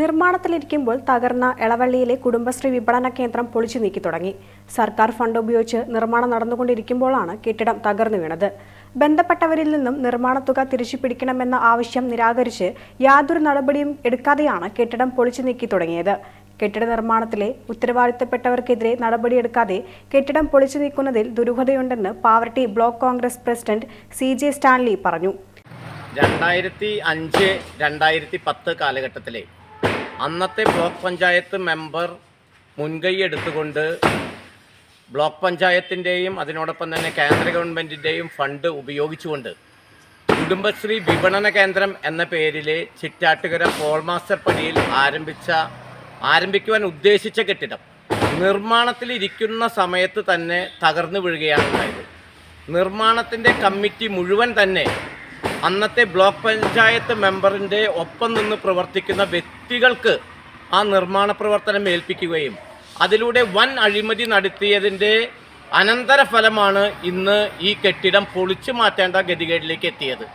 നിർമ്മാണത്തിലിരിക്കുമ്പോൾ തകർന്ന എളവള്ളിയിലെ കുടുംബശ്രീ വിപണന കേന്ദ്രം പൊളിച്ചു നീക്കി തുടങ്ങി. സർക്കാർ ഫണ്ട് ഉപയോഗിച്ച് നിർമ്മാണം നടന്നുകൊണ്ടിരിക്കുമ്പോഴാണ് കെട്ടിടം തകർന്നു വീണത്. ബന്ധപ്പെട്ടവരിൽ നിന്നും നിർമ്മാണ തുക തിരിച്ചു പിടിക്കണമെന്ന ആവശ്യം നിരാകരിച്ച് യാതൊരു നടപടിയും എടുക്കാതെയാണ് കെട്ടിടം പൊളിച്ചു നീക്കി തുടങ്ങിയത്. കെട്ടിട നിർമ്മാണത്തിലെ ഉത്തരവാദിത്തപ്പെട്ടവർക്കെതിരെ നടപടിയെടുക്കാതെ കെട്ടിടം പൊളിച്ചു നീക്കുന്നതിൽ ദുരൂഹതയുണ്ടെന്ന് Pavaratty block Congress president C J Stanley പറഞ്ഞു. രണ്ടായിരത്തി അഞ്ച് രണ്ടായിരത്തി പത്ത് കാലഘട്ടത്തിലെ അന്നത്തെ ബ്ലോക്ക് പഞ്ചായത്ത് മെമ്പർ മുൻകൈ എടുത്തുകൊണ്ട് ബ്ലോക്ക് പഞ്ചായത്തിന്റെയും അതിനോടൊപ്പം തന്നെ കേന്ദ്ര ഗവൺമെന്റിന്റെയും ഫണ്ട് ഉപയോഗിച്ചുകൊണ്ട് കുടുംബശ്രീ വിപണന കേന്ദ്രം എന്ന പേരിൽ ചിറ്റാട്ടുകര പോൾ മാസ്റ്റർ പടിയിൽ ആരംഭിച്ച ആരംഭിക്കുവാൻ ഉദ്ദേശിച്ച കെട്ടിടം നിർമ്മാണത്തിലിരിക്കുന്ന സമയത്ത് തന്നെ തകർന്നു വീഴുകയാണ് ഉണ്ടായത്. നിർമ്മാണത്തിന്റെ കമ്മിറ്റി മുഴുവൻ തന്നെ അന്നത്തെ ബ്ലോക്ക് പഞ്ചായത്ത് മെമ്പറിന്റെ ഒപ്പം നിന്ന് പ്രവർത്തിക്കുന്ന വ്യക്തികൾക്ക് ആ നിർമ്മാണ പ്രവർത്തനം ഏൽപ്പിക്കുകയും അതിലൂടെ വൻ അഴിമതി നടത്തിയതിന്റെ അനന്തരഫലമാണ് ഇന്ന് ഈ കെട്ടിടം പൊളിച്ചു മാറ്റേണ്ട ഗതികേടിലേക്ക് എത്തിയത്.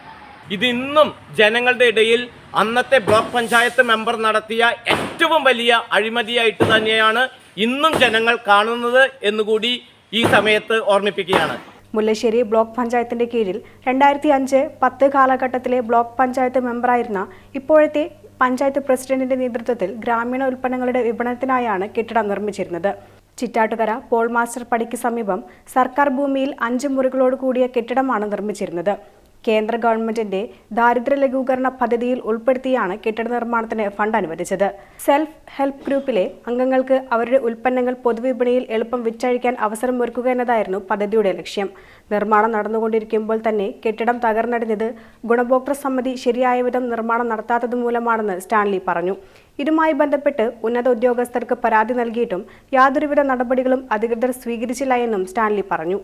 ഇതിന്നും ജനങ്ങളുടെ ഇടയിൽ അന്നത്തെ ബ്ലോക്ക് പഞ്ചായത്ത് മെമ്പർ നടത്തിയ ഏറ്റവും വലിയ അഴിമതിയായിട്ട് തന്നെയാണ് ഇന്നും ജനങ്ങൾ കാണുന്നത് എന്നുകൂടി ഈ സമയത്ത് ഓർമ്മിപ്പിക്കുകയാണ്. മുല്ലശ്ശേരി ബ്ലോക്ക് പഞ്ചായത്തിന്റെ കീഴിൽ രണ്ടായിരത്തി അഞ്ച് പത്ത് കാലഘട്ടത്തിലെ ബ്ലോക്ക് പഞ്ചായത്ത് മെമ്പറായിരുന്ന ഇപ്പോഴത്തെ പഞ്ചായത്ത് പ്രസിഡന്റിന്റെ നേതൃത്വത്തിൽ ഗ്രാമീണ ഉൽപ്പന്നങ്ങളുടെ വിപണനത്തിനായാണ് കെട്ടിടം നിർമ്മിച്ചിരുന്നത്. ചിറ്റാട്ടുകര പോൾ മാസ്റ്റർ പടിക്ക് സമീപം സർക്കാർ ഭൂമിയിൽ അഞ്ച് മുറികളോട് കൂടിയ കെട്ടിടമാണ് നിർമ്മിച്ചിരുന്നത്. കേന്ദ്ര ഗവൺമെന്റിന്റെ ദാരിദ്ര്യ ലഘൂകരണ പദ്ധതിയിൽ ഉൾപ്പെടുത്തിയാണ് കെട്ടിട നിർമ്മാണത്തിന് ഫണ്ട് അനുവദിച്ചത്. സെൽഫ് ഹെൽപ്പ് ഗ്രൂപ്പിലെ അംഗങ്ങൾക്ക് അവരുടെ ഉൽപ്പന്നങ്ങൾ പൊതുവിപണിയിൽ എളുപ്പം വിറ്റഴിക്കാൻ അവസരം ഒരുക്കുക എന്നതായിരുന്നു പദ്ധതിയുടെ ലക്ഷ്യം. നിർമ്മാണം നടന്നുകൊണ്ടിരിക്കുമ്പോൾ തന്നെ കെട്ടിടം തകർന്നടിഞ്ഞത് ഗുണഭോക്തൃ സമിതി ശരിയായ വിധം നിർമ്മാണം നടത്താത്തത് മൂലമാണെന്ന് സ്റ്റാൻലി പറഞ്ഞു. ഇതുമായി ബന്ധപ്പെട്ട് ഉന്നത ഉദ്യോഗസ്ഥർക്ക് പരാതി നൽകിയിട്ടും യാതൊരുവിധ നടപടികളും അധികൃതർ സ്വീകരിച്ചില്ല എന്നും സ്റ്റാൻലി പറഞ്ഞു.